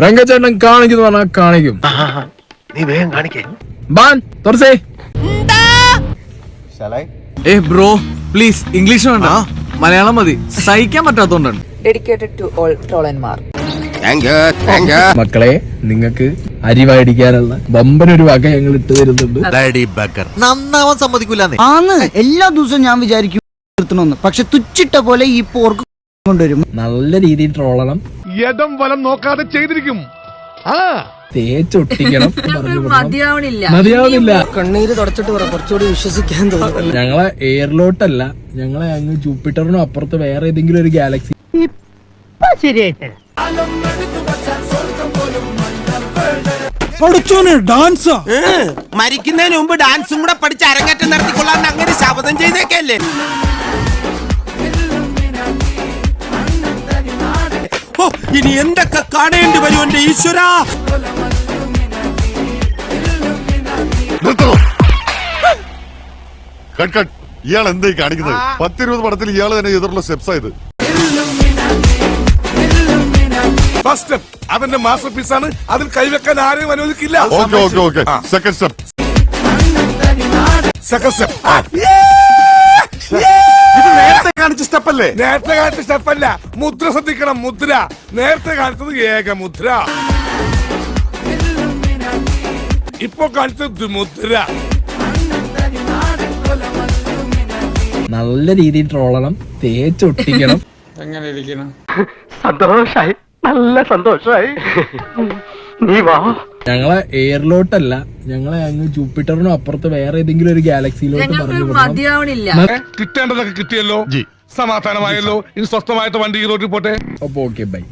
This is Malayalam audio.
രംഗച്ചേട്ടൻ കാണിക്കുന്നു പറഞ്ഞാൽ കാണിക്കും. നീ വേഗം കാണിക്കേ. ബാൻ തുറസേ ഏ ബ്രോ പ്ലീസ് ഇംഗ്ലീഷ് വേണ്ട. മലയാളം മതി. സഹിക്കാൻ പറ്റാത്തോണ്ടാണ്. Dedicated to all ട്രോളന്മാർ. മക്കളെ നിങ്ങൾക്ക് അരിവാടിക്കാനുള്ള ബമ്പനൊരു വക ഞങ്ങൾ ഇട്ട് തരുന്നുണ്ട്. നന്നാവാൻ സമ്മതിക്കൂല ആന്ന് എല്ലാ ദിവസവും ഞാൻ വിചാരിക്കും പക്ഷെ തുച്ചിട്ട പോലെ ഈ പോർക്ക് കൊണ്ടുവരും. നല്ല രീതിയിൽ ട്രോളണം. യഥം വലം നോക്കാതെ ചെയ്തിരിക്കും. ആ. തേച്ചൊട്ടിക്കണം പറഞ്ഞു വിടണം. മതിയാവണില്ല. മതിയാവുന്നില്ല കണ്ണീര് തുടച്ചിട്ട് പറ കുറച്ചുകൂടി വിശ്വസിക്കാൻ തോന്നുന്നു. ഞങ്ങളെ എയറിലോട്ടല്ല ഞങ്ങളെ അങ്ങ് ജൂപ്പിറ്ററിനും അപ്പുറത്ത് വേറെ ഏതെങ്കിലും ഒരു ഗാലക്സി ഡാൻസ്. മരിക്കുന്നതിന് മുമ്പ് ഡാൻസും കൂടെ പഠിച്ച് അരങ്ങേറ്റം നടത്തിക്കൊള്ളാൻ അങ്ങനെ ശബ്ദം ചെയ്തേക്കല്ലേ? ഇനി എന്തൊക്കെ കാണേണ്ടി വരും എന്റെ ഈശ്വര? ഇയാൾ എന്തായി കാണിക്കുന്നത്? പത്തിരുപത് പടത്തിൽ ഇയാൾ തന്നെ എതിർള്ള സ്റ്റെപ്സ് ആയത് ഫസ്റ്റ് സ്റ്റെപ്പ് അവന്റെ മാസ്റ്റർ പീസ് ആണ്. അതിൽ കൈവെക്കാൻ ആരെയും അനുവദിക്കില്ല. Okay okay okay second step second step കാണിച്ച സ്റ്റെപ്പ് അല്ലേ നേരത്തെ കാണിച്ച സ്റ്റെപ്പ് അല്ല മുദ്ര ശ്രദ്ധിക്കണം മുദ്ര. നേരത്തെ കാണിച്ചത് ഏക മുദ്ര ഇപ്പൊ കാണിച്ചത് മുദ്ര നല്ല രീതിയിൽ ട്രോളണം തേച്ചൊട്ടിക്കണം സന്തോഷായി. നല്ല സന്തോഷായി. നീ വാ. ഞങ്ങളെ എയറിലോട്ടല്ല ഞങ്ങളെ അങ്ങ് ജൂപ്പിറ്ററിനും അപ്പുറത്ത് വേറെ ഏതെങ്കിലും ഒരു ഗാലക്സിയിലോട്ട് പറഞ്ഞു കിട്ടേണ്ടതൊക്കെ കിട്ടിയല്ലോ? സമാധാനമായല്ലോ. ഇനി സ്വസ്ഥമായിട്ട് വണ്ടി ഈ റോഡിൽ പോട്ടെ. അപ്പൊ ഓക്കെ ബൈ.